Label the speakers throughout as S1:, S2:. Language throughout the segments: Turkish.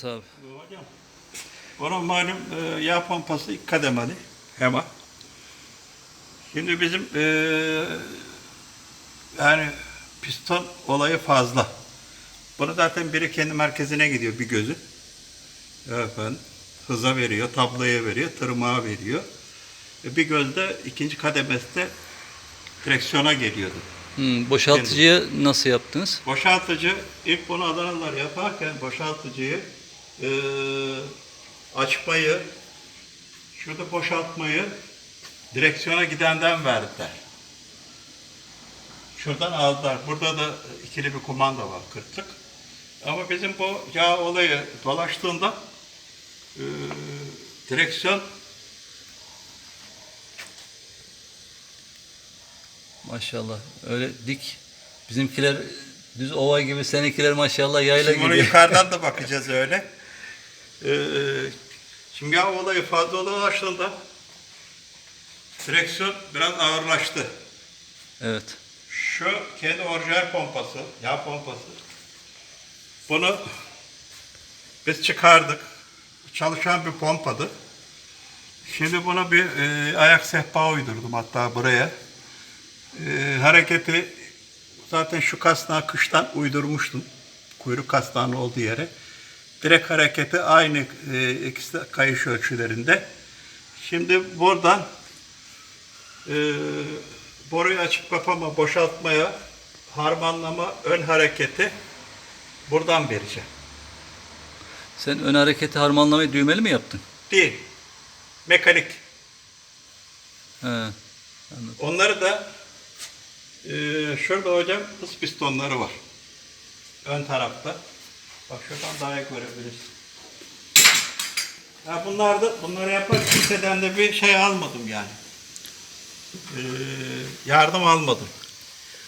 S1: Tabii.
S2: Hocam, onun malum e, yağ pompası kademeli HEMA. Şimdi bizim e, yani piston olayı fazla. Bunu zaten biri kendi merkezine gidiyor bir gözü. Efendim, hıza veriyor, tabloya veriyor, tırmağa veriyor. E, bir gözde ikinci kademeste direksiyona geliyordu.
S1: Hmm, boşaltıcıya nasıl yaptınız?
S2: Boşaltıcı, ilk bunu Adanalılar yaparken boşaltıcıyı eee açmayı, şurada boşaltmayı direksiyona gidenden verdiler. Şuradan aldılar. Burada da ikili bir kumanda var, kırklık. Ama bizim bu yağ olayı dolaştığında eee, direksiyon
S1: Maşallah. Öyle dik. Bizimkiler düz ova gibi seninkiler maşallah yayla
S2: Şimdi bunu
S1: gibi.
S2: yukarıdan da bakacağız öyle. Ee, şimdi yağ olayı fazla dolaştığında direksiyon biraz ağırlaştı.
S1: Evet.
S2: Şu kendi orijinal pompası, yağ pompası. Bunu biz çıkardık. Çalışan bir pompadı. Şimdi buna bir e, ayak sehpa uydurdum hatta buraya. E, hareketi zaten şu kasnağı kıştan uydurmuştum. Kuyruk kasnağının olduğu yere. Direkt hareketi aynı e, ikisi de kayış ölçülerinde. Şimdi buradan e, boruyu açıp kapama, boşaltmaya, harmanlama, ön hareketi buradan vereceğim.
S1: Sen ön hareketi harmanlamayı düğmeli mi yaptın?
S2: Değil. Mekanik.
S1: He. Anladım.
S2: Onları da e, şurada hocam hız pistonları var. Ön tarafta. Bak şuradan daha iyi görebilirsin. Ya bunlar da bunları yapar kimseden de bir şey almadım yani. E, yardım almadım.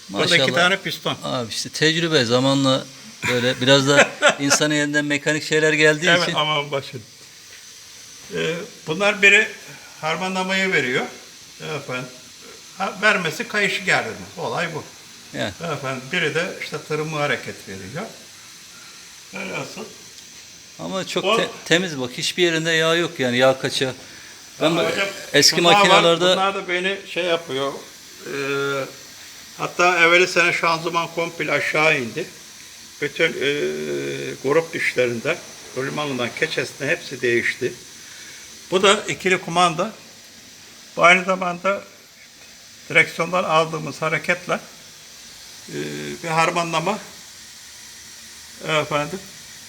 S2: Burada iki
S1: Maşallah.
S2: tane piston.
S1: Abi işte tecrübe zamanla böyle biraz da insanın elinden mekanik şeyler geldiği
S2: Evet
S1: için
S2: aman başın. Ee, bunlar biri harmanlamayı veriyor. Efendim, vermesi kayışı gerdirme. Olay bu.
S1: yani
S2: Efendim, biri de işte tırımı hareket veriyor. Velhasıl
S1: ama çok te- temiz bak hiçbir yerinde yağ yok yani yağ kaçağı. Ben
S2: Ama hocam,
S1: eski
S2: bunlar var,
S1: makinalarda
S2: bunlar da beni şey yapıyor. Ee, hatta evveli sene şanzıman komple aşağı indi. Bütün e, grup dişlerinde, rulmanından keçesine hepsi değişti. Bu da ikili kumanda. Bu aynı zamanda direksiyondan aldığımız hareketle e, bir harmanlama efendim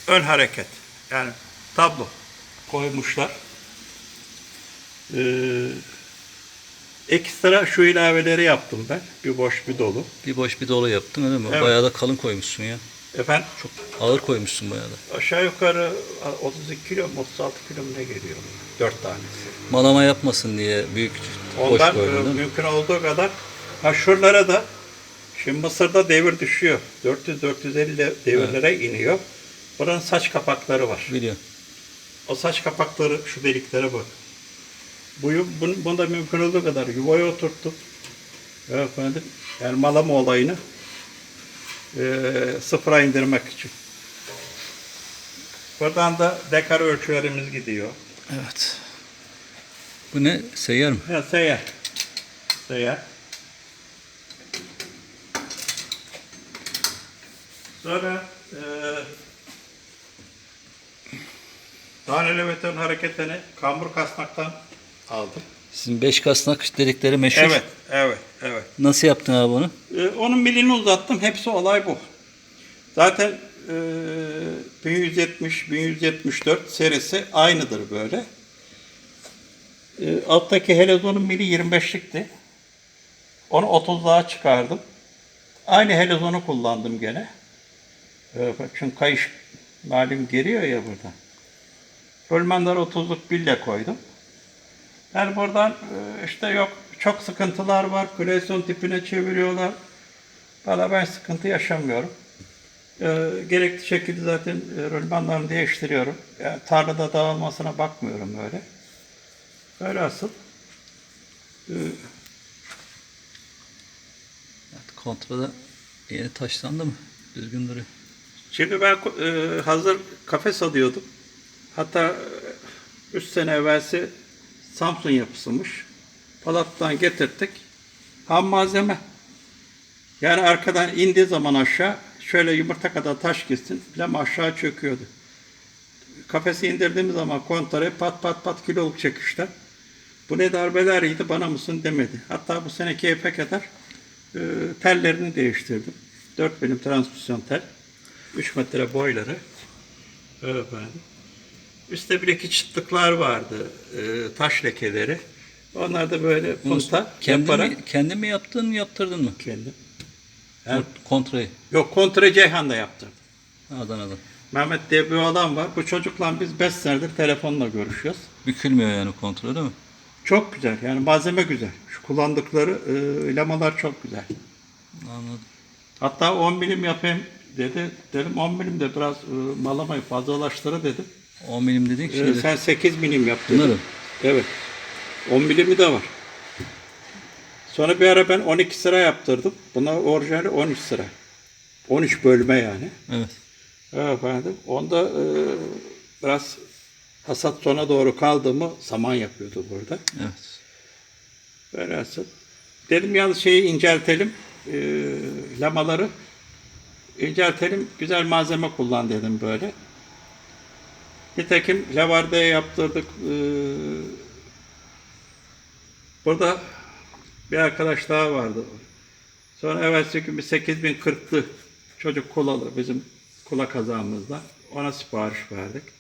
S2: ön hareket yani tablo koymuşlar. Ee, ekstra şu ilaveleri yaptım ben. Bir boş bir dolu.
S1: bir boş bir dolu yaptın öyle mi?
S2: Evet.
S1: Bayağı da kalın koymuşsun ya.
S2: Efendim
S1: Çok ağır koymuşsun bayağı da.
S2: aşağı yukarı 32 kilo mu 36 kilo mu ne geliyor? 4 tanesi.
S1: Malama yapmasın diye büyük boş
S2: Ondan
S1: koydun
S2: e,
S1: değil mi?
S2: mümkün olduğu kadar ha şuralara da şimdi Mısır'da devir düşüyor. 400-450 devirlere iniyor. Buranın saç kapakları var.
S1: Biliyorum.
S2: O saç kapakları şu deliklere bak. Bu, bunu, bunu da mümkün olduğu kadar yuvaya oturttum. Efendim, yani malama olayını eee sıfıra indirmek için. Buradan da dekar ölçülerimiz gidiyor.
S1: Evet. Bu ne? Seyyar mı?
S2: Ya seyyar. Seyyar. Sonra eee taneli beton hareketini kambur kasnaktan aldım.
S1: Sizin beş kasnak dedikleri meşhur.
S2: Evet, evet, evet.
S1: Nasıl yaptın abi onu?
S2: Ee, onun milini uzattım. Hepsi olay bu. Zaten e, 1170, 1174 serisi aynıdır böyle. E, alttaki helezonun mili 25'likti. Onu 30'luğa çıkardım. Aynı helezonu kullandım gene. E, çünkü kayış malum geliyor ya buradan. Bölmenler 30'luk bille koydum. Yani buradan e, işte yok çok sıkıntılar var. Klasyon tipine çeviriyorlar. Valla ben sıkıntı yaşamıyorum. E, gerekli şekilde zaten e, değiştiriyorum. Yani tarlada dağılmasına bakmıyorum öyle. Öyle asıl. E,
S1: Evet, kontrada yeni taşlandı mı? Düzgün duruyor.
S2: Şimdi ben e, hazır kafes alıyordum. Hatta e, üç sene evvelsi Samsun yapısıymış. Palat'tan getirttik. Ham malzeme. Yani arkadan indiği zaman aşağı şöyle yumurta kadar taş gitsin. Bilmem aşağı çöküyordu. Kafesi indirdiğimiz zaman kontraya pat pat pat kiloluk çekişler. Bu ne darbeler yedi bana mısın demedi. Hatta bu sene keyfe kadar e, tellerini değiştirdim. 4 milim transmisyon tel. 3 metre boyları. Efendim. Üstte bir iki çıtlıklar vardı. e, taş lekeleri. Onlar da böyle punta
S1: Kendin
S2: yaparak
S1: mi, kendin mi yaptın yaptırdın mı?
S2: kendim.
S1: Kont- Kontrayı
S2: Yok kontra Ceyhan'da yaptım.
S1: Adana'da.
S2: Mehmet diye bir adam var. Bu çocukla biz 5 senedir telefonla görüşüyoruz.
S1: Bükülmüyor yani kontrol değil mi?
S2: Çok güzel. Yani malzeme güzel. Şu kullandıkları e, lamalar çok güzel.
S1: Anladım.
S2: Hatta 10 milim yapayım dedi. Dedim 10 milim de biraz e, malamayı fazlalaştırı dedim.
S1: 10 milim dedin
S2: E,
S1: şeyde.
S2: sen 8 milim yap dedim.
S1: Bunları?
S2: Evet. 10 milimi de var. Sonra bir ara ben 12 sıra yaptırdım. Buna orijinali 13 sıra. 13 bölme yani.
S1: Evet.
S2: Evet efendim. Onda e, biraz hasat sona doğru kaldı mı saman yapıyordu burada.
S1: Evet.
S2: Velhasıl. Dedim yalnız şeyi inceltelim. E, lamaları inceltelim. Güzel malzeme kullan dedim böyle. Nitekim lavardaya yaptırdık. E, burada bir arkadaş daha vardı. Sonra evvelsi gün bir 8040'lı çocuk kolalı bizim kula kazağımızda. Ona sipariş verdik.